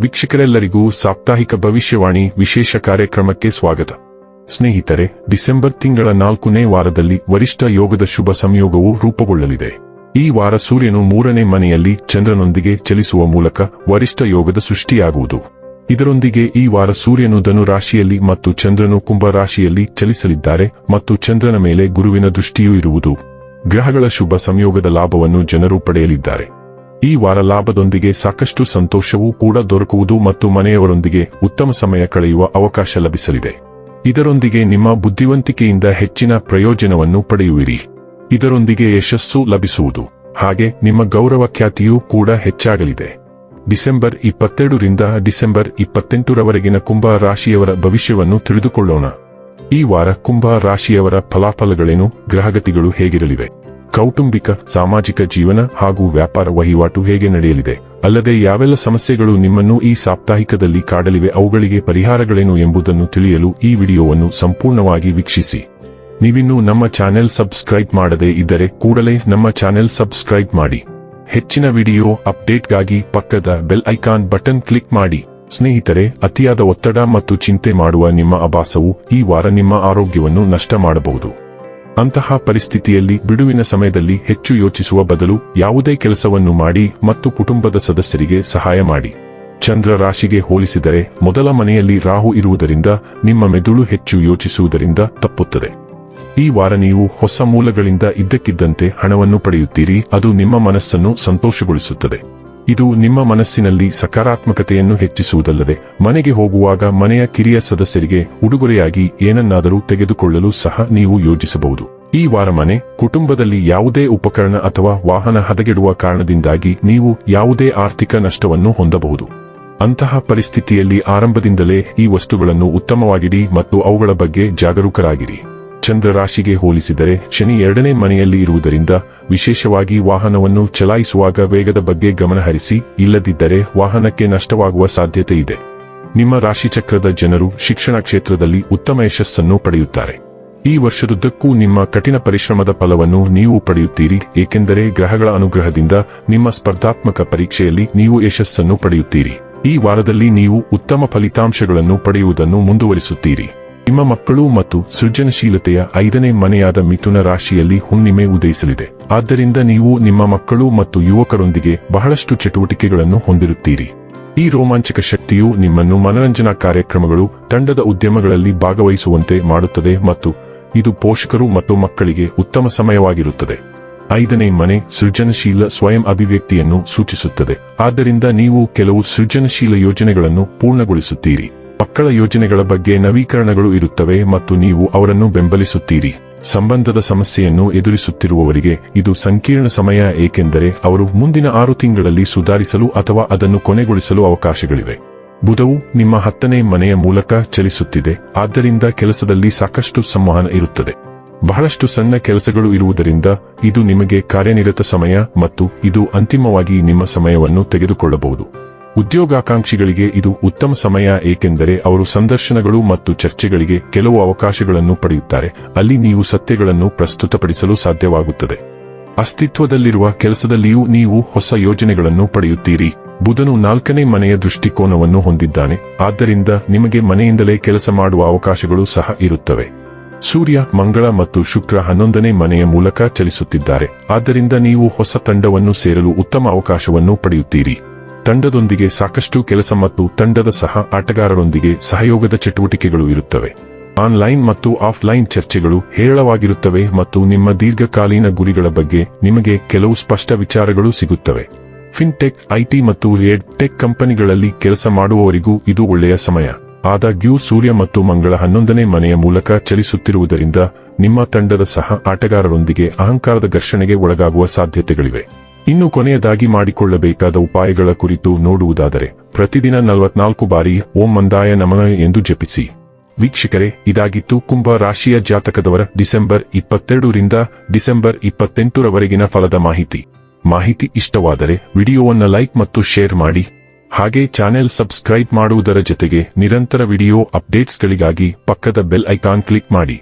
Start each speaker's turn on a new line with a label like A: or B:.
A: ವೀಕ್ಷಕರೆಲ್ಲರಿಗೂ ಸಾಪ್ತಾಹಿಕ ಭವಿಷ್ಯವಾಣಿ ವಿಶೇಷ ಕಾರ್ಯಕ್ರಮಕ್ಕೆ ಸ್ವಾಗತ. ಸ್ನೇಹಿತರೆ, ಡಿಸೆಂಬರ್ ತಿಂಗಳ ನಾಲ್ಕನೇ ವಾರದಲ್ಲಿ ವರಿಷ್ಠ ಯೋಗದ ಶುಭ ಸಂಯೋಗವು ರೂಪುಗೊಳ್ಳಲಿದೆ. ಈ ವಾರ ಸೂರ್ಯನು ಮೂರನೇ ಮನೆಯಲ್ಲಿ ಚಂದ್ರನೊಂದಿಗೆ ಚಲಿಸುವ ಮೂಲಕ ವರಿಷ್ಠ ಯೋಗದ ಸೃಷ್ಟಿಯಾಗುವುದು. ಇದರೊಂದಿಗೆ ಈ ವಾರ ಸೂರ್ಯನು ಧನು ರಾಶಿಯಲ್ಲಿ ಮತ್ತು ಚಂದ್ರನು ಕುಂಭ ರಾಶಿಯಲ್ಲಿ ಚಲಿಸಲಿದ್ದಾರೆ ಮತ್ತು ಚಂದ್ರನ ಮೇಲೆ ಗುರುವಿನ ದೃಷ್ಟಿಯೂ ಇರುವುದು. ಗ್ರಹಗಳ ಶುಭ ಸಂಯೋಗದ ಲಾಭವನ್ನು ಜನರು ಪಡೆಯಲಿದ್ದಾರೆ. ಈ ವಾರ ಲಾಭದೊಂದಿಗೆ ಸಾಕಷ್ಟು ಸಂತೋಷವೂ ಕೂಡ ದೊರಕುವುದು ಮತ್ತು ಮನೆಯವರೊಂದಿಗೆ ಉತ್ತಮ ಸಮಯ ಕಳೆಯುವ ಅವಕಾಶ ಲಭಿಸಲಿದೆ. ಇದರೊಂದಿಗೆ ನಿಮ್ಮ ಬುದ್ಧಿವಂತಿಕೆಯಿಂದ ಹೆಚ್ಚಿನ ಪ್ರಯೋಜನವನ್ನು ಪಡೆಯುವಿರಿ. ಇದರೊಂದಿಗೆ ಯಶಸ್ಸು ಲಭಿಸುವುದು. ಹಾಗೆ ನಿಮ್ಮ ಗೌರವ ಖ್ಯಾತಿಯೂ ಕೂಡ ಹೆಚ್ಚಾಗಲಿದೆ. ಡಿಸೆಂಬರ್ ಇಪ್ಪತ್ತೆರಡರಿಂದ ಡಿಸೆಂಬರ್ ಇಪ್ಪತ್ತೆಂಟರವರೆಗಿನ ಕುಂಭ ರಾಶಿಯವರ ಭವಿಷ್ಯವನ್ನು ತಿಳಿದುಕೊಳ್ಳೋಣ. ಈ ವಾರ ಕುಂಭ ರಾಶಿಯವರ ಫಲಾಫಲಗಳೇನು, ಗ್ರಹಗತಿಗಳು ಹೇಗಿರಲಿವೆ? ಕೌಟುಂಬಿಕ, ಸಾಮಾಜಿಕ ಜೀವನ ಹಾಗೂ ವ್ಯಾಪಾರ ವಹಿವಾಟು ಹೇಗೆ ನಡೆಯಲಿದೆ? ಅಲ್ಲದೆ ಯಾವೆಲ್ಲ ಸಮಸ್ಯೆಗಳು ನಿಮ್ಮನ್ನು ಈ ಸಾಪ್ತಾಹಿಕದಲ್ಲಿ ಕಾಡಲಿವೆ, ಅವುಗಳಿಗೆ ಪರಿಹಾರಗಳೇನು ಎಂಬುದನ್ನು ತಿಳಿಯಲು ಈ ವಿಡಿಯೋವನ್ನು ಸಂಪೂರ್ಣವಾಗಿ ವೀಕ್ಷಿಸಿ. ನೀವಿನ್ನೂ ನಮ್ಮ ಚಾನೆಲ್ ಸಬ್ಸ್ಕ್ರೈಬ್ ಮಾಡದೇ ಇದ್ದರೆ ಕೂಡಲೇ ನಮ್ಮ ಚಾನೆಲ್ ಸಬ್ಸ್ಕ್ರೈಬ್ ಮಾಡಿ. ಹೆಚ್ಚಿನ ವಿಡಿಯೋ ಅಪ್ಡೇಟ್ಗಾಗಿ ಪಕ್ಕದ ಬೆಲ್ ಐಕಾನ್ ಬಟನ್ ಕ್ಲಿಕ್ ಮಾಡಿ. ಸ್ನೇಹಿತರೆ, ಅತಿಯಾದ ಒತ್ತಡ ಮತ್ತು ಚಿಂತೆ ಮಾಡುವ ನಿಮ್ಮ ಅಭಾಸವು ಈ ವಾರ ನಿಮ್ಮ ಆರೋಗ್ಯವನ್ನು ನಷ್ಟ ಮಾಡಬಹುದು. ಅಂತಹ ಪರಿಸ್ಥಿತಿಯಲ್ಲಿ ಬಿಡುವಿನ ಸಮಯದಲ್ಲಿ ಹೆಚ್ಚು ಯೋಚಿಸುವ ಬದಲು ಯಾವುದೇ ಕೆಲಸವನ್ನು ಮಾಡಿ ಮತ್ತು ಕುಟುಂಬದ ಸದಸ್ಯರಿಗೆ ಸಹಾಯ ಮಾಡಿ. ಚಂದ್ರ ರಾಶಿಗೆ ಹೋಲಿಸಿದರೆ ಮೊದಲ ಮನೆಯಲ್ಲಿ ರಾಹು ಇರುವುದರಿಂದ ನಿಮ್ಮ ಮೆದುಳು ಹೆಚ್ಚು ಯೋಚಿಸುವುದರಿಂದ ತಪ್ಪುತ್ತದೆ. ಈ ವಾರ ನೀವು ಹೊಸ ಮೂಲಗಳಿಂದ ಇದ್ದಕ್ಕಿದ್ದಂತೆ ಹಣವನ್ನು ಪಡೆಯುತ್ತೀರಿ, ಅದು ನಿಮ್ಮ ಮನಸ್ಸನ್ನು ಸಂತೋಷಗೊಳಿಸುತ್ತದೆ. ಇದು ನಿಮ್ಮ ಮನಸ್ಸಿನಲ್ಲಿ ಸಕಾರಾತ್ಮಕತೆಯನ್ನು ಹೆಚ್ಚಿಸುವುದಲ್ಲದೆ, ಮನೆಗೆ ಹೋಗುವಾಗ ಮನೆಯ ಕಿರಿಯ ಸದಸ್ಯರಿಗೆ ಉಡುಗೊರೆಯಾಗಿ ಏನನ್ನಾದರೂ ತೆಗೆದುಕೊಳ್ಳಲು ಸಹ ನೀವು ಯೋಜಿಸಬಹುದು. ಈ ವಾರ ಮನೆ, ಕುಟುಂಬದಲ್ಲಿ ಯಾವುದೇ ಉಪಕರಣ ಅಥವಾ ವಾಹನ ಹದಗೆಡುವ ಕಾರಣದಿಂದಾಗಿ ನೀವು ಯಾವುದೇ ಆರ್ಥಿಕ ನಷ್ಟವನ್ನು ಹೊಂದಬಹುದು. ಅಂತಹ ಪರಿಸ್ಥಿತಿಯಲ್ಲಿ ಆರಂಭದಿಂದಲೇ ಈ ವಸ್ತುಗಳನ್ನು ಉತ್ತಮವಾಗಿಡಿ ಮತ್ತು ಅವುಗಳ ಬಗ್ಗೆ ಜಾಗರೂಕರಾಗಿರಿ. ಚಂದ್ರ ರಾಶಿಗೆ ಹೋಲಿಸಿದರೆ ಶನಿ ಎರಡನೇ ಮನೆಯಲ್ಲಿ ಇರುವುದರಿಂದ ವಿಶೇಷವಾಗಿ ವಾಹನವನ್ನು ಚಲಾಯಿಸುವಾಗ ವೇಗದ ಬಗ್ಗೆ ಗಮನಹರಿಸಿ, ಇಲ್ಲದಿದ್ದರೆ ವಾಹನಕ್ಕೆ ನಷ್ಟವಾಗುವ ಸಾಧ್ಯತೆ ಇದೆ. ನಿಮ್ಮ ರಾಶಿಚಕ್ರದ ಜನರು ಶಿಕ್ಷಣ ಕ್ಷೇತ್ರದಲ್ಲಿ ಉತ್ತಮ ಯಶಸ್ಸನ್ನು ಪಡೆಯುತ್ತಾರೆ. ಈ ವರ್ಷದುದ್ದಕ್ಕೂ ನಿಮ್ಮ ಕಠಿಣ ಪರಿಶ್ರಮದ ಫಲವನ್ನು ನೀವು ಪಡೆಯುತ್ತೀರಿ, ಏಕೆಂದರೆ ಗ್ರಹಗಳ ಅನುಗ್ರಹದಿಂದ ನಿಮ್ಮ ಸ್ಪರ್ಧಾತ್ಮಕ ಪರೀಕ್ಷೆಯಲ್ಲಿ ನೀವು ಯಶಸ್ಸನ್ನು ಪಡೆಯುತ್ತೀರಿ. ಈ ವಾರದಲ್ಲಿ ನೀವು ಉತ್ತಮ ಫಲಿತಾಂಶಗಳನ್ನು ಪಡೆಯುವುದನ್ನು ಮುಂದುವರಿಸುತ್ತೀರಿ. ನಿಮ್ಮ ಮಕ್ಕಳು ಮತ್ತು ಸೃಜನಶೀಲತೆಯ ಐದನೇ ಮನೆಯಾದ ಮಿಥುನ ರಾಶಿಯಲ್ಲಿ ಹುಣ್ಣಿಮೆ ಉದಯಿಸಲಿದೆ. ಆದ್ದರಿಂದ ನೀವು ನಿಮ್ಮ ಮಕ್ಕಳು ಮತ್ತು ಯುವಕರೊಂದಿಗೆ ಬಹಳಷ್ಟು ಚಟುವಟಿಕೆಗಳನ್ನು ಹೊಂದಿರುತ್ತೀರಿ. ಈ ರೋಮಾಂಚಕ ಶಕ್ತಿಯು ನಿಮ್ಮನ್ನು ಮನರಂಜನಾ ಕಾರ್ಯಕ್ರಮಗಳು, ತಂಡದ ಉದ್ಯಮಗಳಲ್ಲಿ ಭಾಗವಹಿಸುವಂತೆ ಮಾಡುತ್ತದೆ ಮತ್ತು ಇದು ಪೋಷಕರು ಮತ್ತು ಮಕ್ಕಳಿಗೆ ಉತ್ತಮ ಸಮಯವಾಗಿರುತ್ತದೆ. ಐದನೇ ಮನೆ ಸೃಜನಶೀಲ ಸ್ವಯಂ ಅಭಿವ್ಯಕ್ತಿಯನ್ನು ಸೂಚಿಸುತ್ತದೆ. ಆದ್ದರಿಂದ ನೀವು ಕೆಲವು ಸೃಜನಶೀಲ ಯೋಜನೆಗಳನ್ನು ಪೂರ್ಣಗೊಳಿಸುತ್ತೀರಿ. ಮಕ್ಕಳ ಯೋಜನೆಗಳ ಬಗ್ಗೆ ನವೀಕರಣಗಳು ಇರುತ್ತವೆ ಮತ್ತು ನೀವು ಅವರನ್ನು ಬೆಂಬಲಿಸುತ್ತೀರಿ. ಸಂಬಂಧದ ಸಮಸ್ಯೆಯನ್ನು ಎದುರಿಸುತ್ತಿರುವವರಿಗೆ ಇದು ಸಂಕೀರ್ಣ ಸಮಯ, ಏಕೆಂದರೆ ಅವರು ಮುಂದಿನ ಆರು ತಿಂಗಳಲ್ಲಿ ಸುಧಾರಿಸಲು ಅಥವಾ ಅದನ್ನು ಕೊನೆಗೊಳಿಸಲು ಅವಕಾಶಗಳಿವೆ. ಬುಧವು ನಿಮ್ಮ ಹತ್ತನೇ ಮನೆಯ ಮೂಲಕ ಚಲಿಸುತ್ತಿದೆ, ಆದ್ದರಿಂದ ಕೆಲಸದಲ್ಲಿ ಸಾಕಷ್ಟು ಸಂವಹನ ಇರುತ್ತದೆ. ಬಹಳಷ್ಟು ಸಣ್ಣ ಕೆಲಸಗಳು ಇರುವುದರಿಂದ ಇದು ನಿಮಗೆ ಕಾರ್ಯನಿರತ ಸಮಯ ಮತ್ತು ಇದು ಅಂತಿಮವಾಗಿ ನಿಮ್ಮ ಸಮಯವನ್ನು ತೆಗೆದುಕೊಳ್ಳಬಹುದು. ಉದ್ಯೋಗಾಕಾಂಕ್ಷಿಗಳಿಗೆ ಇದು ಉತ್ತಮ ಸಮಯ ಏಕೆಂದರೆ ಅವರು ಸಂದರ್ಶನಗಳು ಮತ್ತು ಚರ್ಚೆಗಳಿಗೆ ಕೆಲವು ಅವಕಾಶಗಳನ್ನು ಪಡೆಯುತ್ತಾರೆ. ಅಲ್ಲಿ ನೀವು ಸತ್ಯಗಳನ್ನು ಪ್ರಸ್ತುತಪಡಿಸಲು ಸಾಧ್ಯವಾಗುತ್ತದೆ. ಅಸ್ತಿತ್ವದಲ್ಲಿರುವ ಕೆಲಸದಲ್ಲಿಯೂ ನೀವು ಹೊಸ ಯೋಜನೆಗಳನ್ನು ಪಡೆಯುತ್ತೀರಿ. ಬುಧನು ನಾಲ್ಕನೇ ಮನೆಯ ದೃಷ್ಟಿಕೋನವನ್ನು ಹೊಂದಿದ್ದಾನೆ. ಆದ್ದರಿಂದ ನಿಮಗೆ ಮನೆಯಿಂದಲೇ ಕೆಲಸ ಮಾಡುವ ಅವಕಾಶಗಳು ಸಹ ಇರುತ್ತವೆ. ಸೂರ್ಯ, ಮಂಗಳ ಮತ್ತು ಶುಕ್ರ ಹನ್ನೊಂದನೇ ಮನೆಯ ಮೂಲಕ ಚಲಿಸುತ್ತಿದ್ದಾರೆ. ಆದ್ದರಿಂದ ನೀವು ಹೊಸ ತಂಡವನ್ನು ಸೇರಲು ಉತ್ತಮ ಅವಕಾಶವನ್ನು ಪಡೆಯುತ್ತೀರಿ. ತಂಡದೊಂದಿಗೆ ಸಾಕಷ್ಟು ಕೆಲಸ ಮತ್ತು ತಂಡದ ಸಹ ಆಟಗಾರರೊಂದಿಗೆ ಸಹಯೋಗದ ಚಟುವಟಿಕೆಗಳು ಇರುತ್ತವೆ. ಆನ್ಲೈನ್ ಮತ್ತು ಆಫ್ಲೈನ್ ಚರ್ಚೆಗಳು ಹೇರಳವಾಗಿರುತ್ತವೆ ಮತ್ತು ನಿಮ್ಮ ದೀರ್ಘಕಾಲೀನ ಗುರಿಗಳ ಬಗ್ಗೆ ನಿಮಗೆ ಕೆಲವು ಸ್ಪಷ್ಟ ವಿಚಾರಗಳು ಸಿಗುತ್ತವೆ. ಫಿನ್ಟೆಕ್ ಐಟಿ ಮತ್ತು ರೇಡ್ ಟೆಕ್ ಕಂಪನಿಗಳಲ್ಲಿ ಕೆಲಸ ಮಾಡುವವರಿಗೂ ಇದು ಒಳ್ಳೆಯ ಸಮಯ. ಆದಾಗ್ಯೂ ಸೂರ್ಯ ಮತ್ತು ಮಂಗಳ ಹನ್ನೊಂದನೇ ಮನೆಯ ಮೂಲಕ ಚಲಿಸುತ್ತಿರುವುದರಿಂದ ನಿಮ್ಮ ತಂಡದ ಸಹ ಆಟಗಾರರೊಂದಿಗೆ ಅಹಂಕಾರದ ಘರ್ಷಣೆಗೆ ಒಳಗಾಗುವ ಸಾಧ್ಯತೆಗಳಿವೆ. ಇನ್ನು ಕೊನೆಯದಾಗಿ ಮಾಡಿಕೊಳ್ಳಬೇಕಾದ ಉಪಾಯಗಳ ಕುರಿತು ನೋಡುವುದಾದರೆ, ಪ್ರತಿದಿನ ನಲವತ್ನಾಲ್ಕು ಬಾರಿ ಓಂ ಮಂದಾಯ ನಮಃ ಎಂದು ಜಪಿಸಿ. ವೀಕ್ಷಕರೇ, ಇದಾಗಿತ್ತು ಕುಂಭ ರಾಶಿಯ ಜಾತಕದವರ ಡಿಸೆಂಬರ್ ಇಪ್ಪತ್ತೆರಡರಿಂದ ಡಿಸೆಂಬರ್ ಇಪ್ಪತ್ತೆಂಟರವರೆಗಿನ ಫಲದ ಮಾಹಿತಿ. ಮಾಹಿತಿ ಇಷ್ಟವಾದರೆ ವಿಡಿಯೋವನ್ನ ಲೈಕ್ ಮತ್ತು ಶೇರ್ ಮಾಡಿ. ಹಾಗೆ ಚಾನೆಲ್ ಸಬ್ಸ್ಕ್ರೈಬ್ ಮಾಡುವುದರ ಜೊತೆಗೆ ನಿರಂತರ ವಿಡಿಯೋ ಅಪ್ಡೇಟ್ಸ್ಗಳಿಗಾಗಿ ಪಕ್ಕದ ಬೆಲ್ ಐಕಾನ್ ಕ್ಲಿಕ್ ಮಾಡಿ.